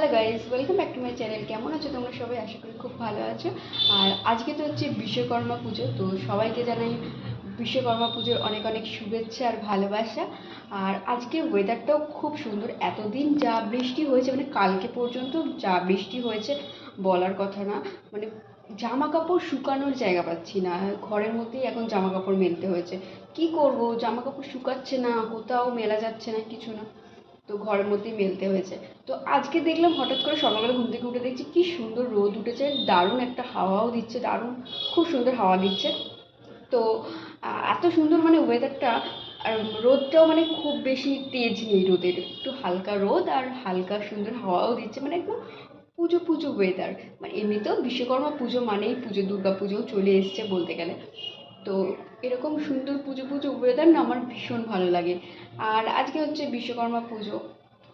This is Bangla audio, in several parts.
Hello guys welcome back to my channel কেমন আছো তোমরা সবাই? আশা করি খুব ভালো আছো। আর আজকে তো হচ্ছে বিশ্বকর্মা পুজো, তো সবাইকে জানাই বিশ্বকর্মা পুজোর অনেক অনেক শুভেচ্ছা আর ভালোবাসা। আর আজকে ওয়েদারটাও খুব সুন্দর। এতদিন যা বৃষ্টি হয়েছে মানে কালকে পর্যন্ত যা বৃষ্টি হয়েছে, বলার কথা না। মানে জামা কাপড় শুকানোর জায়গা পাচ্ছি না। ঘরের মধ্যেই এখন জামা কাপড় মেলতে হয়েছে। কি করব? জামা কাপড় শুকাচ্ছে না, কোথাও মেলা যাচ্ছে না, কিছু না। তো ঘরের মধ্যেই মেলতে হয়েছে। তো আজকে দেখলাম হঠাৎ করে সকালবেলা ঘুম থেকে উঠে দেখছি কি সুন্দর রোদ উঠেছে, দারুণ একটা হাওয়াও দিচ্ছে, দারুণ, খুব সুন্দর হাওয়া দিচ্ছে। তো এত সুন্দর মানে ওয়েদারটা আর রোদটাও মানে খুব বেশি তেজ নেই রোদের, একটু হালকা রোদ আর হালকা সুন্দর হাওয়াও দিচ্ছে মানে একদম পুজো পুজো ওয়েদার মানে এমনিতেও বিশ্বকর্মা পুজো মানেই পুজো দুর্গা পুজোও চলে এসছে বলতে গেলে। তো এরকম সুন্দর পুজো পুজো ওয়েদার না আমার ভীষণ ভালো লাগে। আর আজকে হচ্ছে বিশ্বকর্মা পুজো,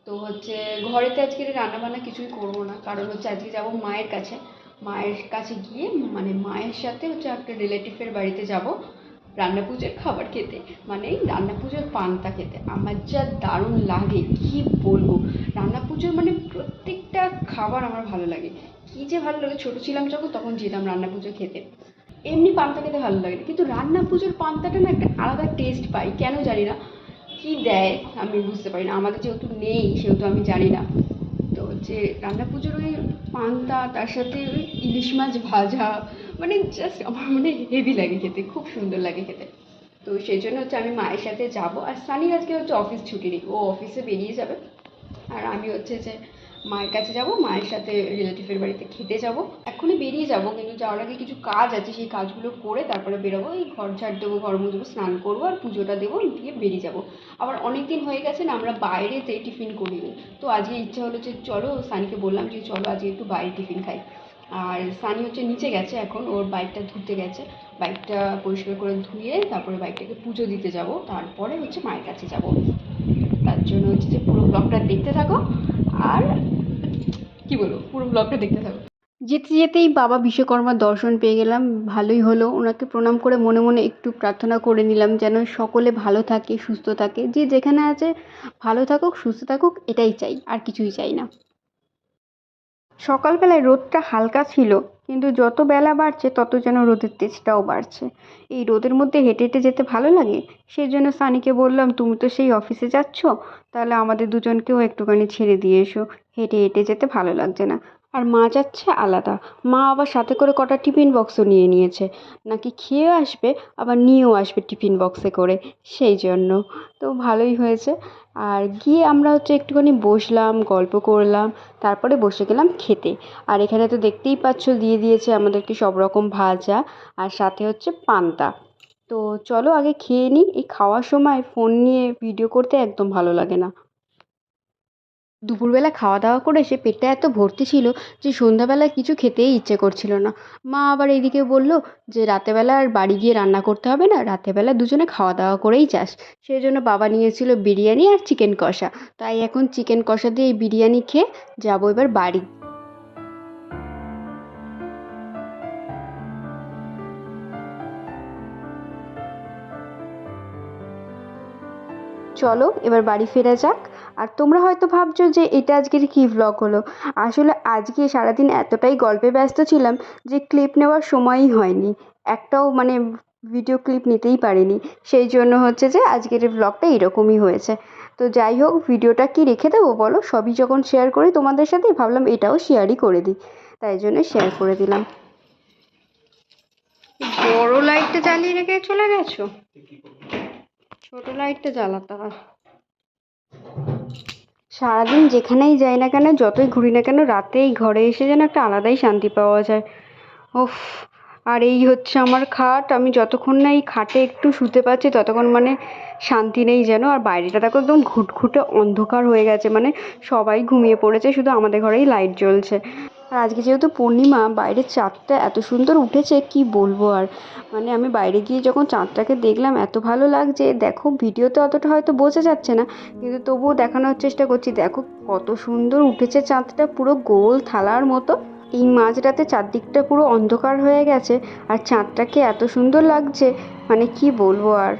তো হচ্ছে ঘরেতে আজকে রান্নাবান্না কিছুই করব না, কারণ হচ্ছে আজকে যাব মায়ের কাছে। মায়ের কাছে গিয়ে মানে মায়ের সাথে হচ্ছে একটা রিলেটিভের বাড়িতে যাব রান্না পুজোর খাবার খেতে মানে রান্না পুজোর পান্তা খেতে। আমার যা দারুণ লাগে, কি বলব? রান্না পুজোর মানে প্রত্যেকটা খাবার আমার ভালো লাগে। কী যে ভালো লাগে, ছোটো ছিলাম যখন, তখন যেতাম রান্না পুজো খেতে। এমনি পান্তা খেতে ভালো লাগে না। কিন্তু রান্না পুজোর পান্তাটা না একটা আলাদা টেস্ট পাই। কেন জানি না। কী দেয় আমি বুঝতে পারি না। আমাদের যেহেতু নেই, সেহেতু আমি জানি না। তো হচ্ছে রান্না পুজোর ওই পান্তা, তার সাথে ওই ইলিশ মাছ ভাজা মানে জাস্ট আমার মানে হেভি লাগে খেতে, খুব সুন্দর লাগে খেতে। তো সেই জন্য হচ্ছে আমি মায়ের সাথে যাব। আর সানি আজকে হচ্ছে অফিস ছুটি নেই। ও অফিসে বেরিয়ে যাবে। আর আমি হচ্ছে যে মায়ের কাছে যাব, মায়ের সাথে রিলেটিভের বাড়িতে খেতে যাব। এখনই বেরিয়ে যাব, কিন্তু যাওয়ার আগে কিছু কাজ আছে, সেই কাজগুলো করে তারপরে বেরোবো, এই ঘর ঝাড় দেবো, ঘর মুছবো, স্নান করব আর পুজোটা দেবো, দিয়ে বেরিয়ে যাব। আবার অনেক দিন হয়ে গেছে না, আমরা বাইরে বাইরেতে টিফিন করিনি। তো আজকে ইচ্ছা হলো যে চলো, সানিকে বললাম যে চলো আজকে একটু বাইরে টিফিন খাই। আর সানি হচ্ছে নিচে গেছে এখন, ওর বাইকটা ধুতে গেছে। বাইকটা পরিষ্কার করে ধুয়ে তারপরে বাইকটাকে পুজো দিতে যাব, তারপরে হচ্ছে মায়ের কাছে যাব। তার জন্য হচ্ছে যে পুরো ব্লগটা দেখতে থাকো। আর কি বলব, পুরো ব্লগটা দেখতে থাকো। যেতে যেতেই বাবা বিশ্বকর্মার দর্শন পেয়ে গেলাম, ভালোই হলো। ওনাকে প্রণাম করে মনে মনে একটু প্রার্থনা করে নিলাম যেন সকলে ভালো থাকে, সুস্থ থাকে। যে যেখানে আছে, ভালো থাকুক, সুস্থ থাকুক, এটাই চাই, আর কিছুই চাই না। সকালবেলায় রোদটা হালকা ছিল, কিন্তু যত বেলা বাড়ছে, তত যেন রোদের তেজটাও বাড়ছে। এই রোদের মধ্যে হেঁটে হেঁটে যেতে ভালো লাগে? সেই জন্য সানিকে বললাম, তুমি তো সেই অফিসে যাচ্ছ, তাহলে আমাদের দুজনকেও একটুখানি ছেড়ে দিয়ে এসো। হেঁটে হেঁটে যেতে ভালো লাগছে না। আর মা যাচ্ছে আলাদা। মা আবার সাথে করে কটা টিফিন বক্সও নিয়ে নিয়েছে। নাকি খেয়েও আসবে, আবার নিয়েও আসবে টিফিন বক্সে করে। সেই জন্য। তো ভালোই হয়েছে। আর গিয়ে আমরা হচ্ছে একটুখানি বসলাম, গল্প করলাম, তারপরে বসে গেলাম খেতে। আর এখানে তো দেখতেই পাচ্ছ দিয়ে দিয়েছে আমাদেরকে সব রকম ভাজা আর সাথে হচ্ছে পান্তা। তো চলো আগে খেয়ে নিই, এই খাওয়ার সময় ফোন নিয়ে ভিডিও করতে একদম ভালো লাগে না। দুপুরবেলা খাওয়া দাওয়া করে সে পেটটা এত ভর্তি ছিল যে সন্ধ্যাবেলায় কিছু খেতেই ইচ্ছে করছিল না। মা আবার এদিকে বলল যে রাতেবেলা আর বাড়ি গিয়ে রান্না করতে হবে না, রাতেবেলা দুজনে খাওয়া দাওয়া করেই যাস। সেই জন্য বাবা নিয়েছিল বিরিয়ানি আর চিকেন কষা। তাই এখন চিকেন কষা দিয়ে এই বিরিয়ানি খেয়ে যাব এবার বাড়ি। চলো, এবার বাড়ি ফেরা যাক। আর তোমরা হয়তো ভাবছ যে এটা আজকের কী ভ্লগ হলো। আসলে আজকে সারাদিন এতটাই গল্পে ব্যস্ত ছিলাম যে ক্লিপ নেওয়ার সময়ই হয়নি। একটাও মানে ভিডিও ক্লিপ নিতেই পারিনি। সেই জন্য হচ্ছে যে আজকের ভ্লগটা এরকমই হয়েছে। তো যাই হোক ভিডিওটা কি রেখে দেবো বলো? সবই যখন শেয়ার করি তোমাদের সাথে, ভাবলাম এটাও শেয়ারই করে দিই। তাই জন্য শেয়ার করে দিলাম। বড় লাইটটা জ্বালিয়ে রেখে চলে গেছো? ছোট লাইটটা জ্বালাতে। হয় সারাদিন যেখানেই যাই না কেন, যতই ঘুরি না কেন রাতে এই ঘরে এসে যেন একটা আলাদাই শান্তি পাওয়া যায়। ওফ আর এই হচ্ছে আমার খাট। আমি যতক্ষণ না এই খাটে একটু শুতে পারছি ততক্ষণ মানে শান্তি নেই যেন। আর বাইরেটা দেখো একদম ঘুটঘুটে অন্ধকার হয়ে গেছে মানে সবাই ঘুমিয়ে পড়েছে, শুধু আমাদের ঘরেই লাইট জ্বলছে। আর আজকে যেহেতু পূর্ণিমা বাইরের চাঁদটা এত সুন্দর উঠেছে, কি বলব আর? মানে আমি বাইরে গিয়ে যখন চাঁদটাকে দেখলাম, এত ভালো লাগছে। দেখো, ভিডিওতে অতটা হয়তো বোঝা যাচ্ছে না, কিন্তু তবুও দেখানোর চেষ্টা করছি। দেখো, কত সুন্দর উঠেছে চাঁদটা, পুরো গোল থালার মতো। এই মাঝরাতে চারদিকটা পুরো অন্ধকার হয়ে গেছে, আর চাঁদটাকে এত সুন্দর লাগছে মানে কি বলব আর?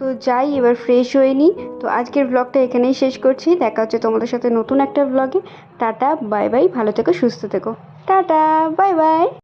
তো যাই, এবার ফ্রেশ হয়ে নিই। তো আজকের ব্লগটা এখানেই শেষ করছি। দেখা হচ্ছে তোমাদের সাথে নতুন একটা ব্লগে টাটা বাই বাই ভালো থেকো, সুস্থ থেকো। Tata bye bye